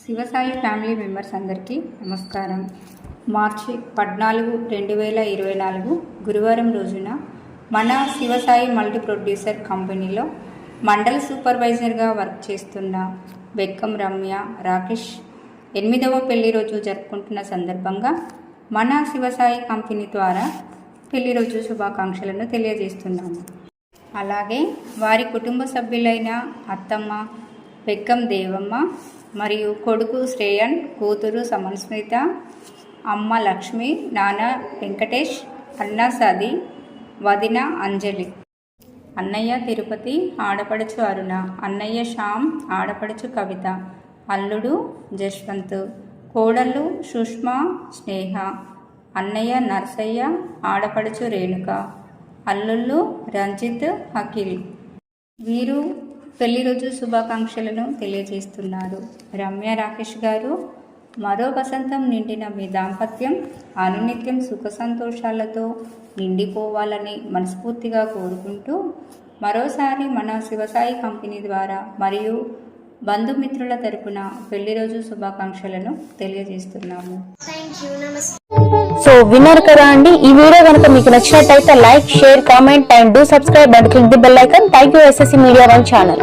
Shivasai family members అందరికీ నమస్కారం. మార్చి పద్నాలుగు రెండు వేల ఇరవై నాలుగు గురువారం రోజున మన శివసాయి మల్టీ ప్రొడ్యూసర్ కంపెనీలో మండల్ సూపర్వైజర్గా వర్క్ చేస్తున్న బెక్కం రమ్య రాకేష్ ఎనిమిదవ పెళ్ళి రోజు జరుపుకుంటున్న సందర్భంగా మన శివసాయి కంపెనీ ద్వారా పెళ్ళి రోజు శుభాకాంక్షలను తెలియజేస్తున్నాము. అలాగే వారి కుటుంబ సభ్యులైన అత్తమ్మ పెక్కం దేవమ్మ మరియు కొడుకు శ్రేయన్ కూతురు సమన్స్మిత అమ్మ లక్ష్మి నాన్న వెంకటేష్ అన్న సది వదిన అంజలి అన్నయ్య తిరుపతి ఆడపడుచు అరుణ అన్నయ్య శ్యామ్ ఆడపడుచు కవిత అల్లుడు జశ్వంత్ కోడళ్ళు సుష్మా స్నేహ అన్నయ్య నర్సయ్య ఆడపడుచు రేణుక అల్లుళ్ళు రంజిత్ అఖిల్. వీరు పెళ్ళి రోజు శుభాకాంక్షలను తెలియజేస్తున్నారు. రమ్య రాకేష్ గారు మరో వసంతం నిండిన మీ దాంపత్యం అనునిత్యం సుఖ సంతోషాలతో నిండిపోవాలని మనస్ఫూర్తిగా కోరుకుంటూ మరోసారి మన శివసాయి కంపెనీ ద్వారా మరియు బంధుమిత్రుల తరపున పెళ్ళి రోజు శుభాకాంక్షలను తెలియజేస్తున్నాము. సో విన్నారు కదా అండి ఈ వీడియో కనుక మీకు నచ్చినట్టయితే like share comment and do subscribe and click the bell icon. Thank you SSC media one channel.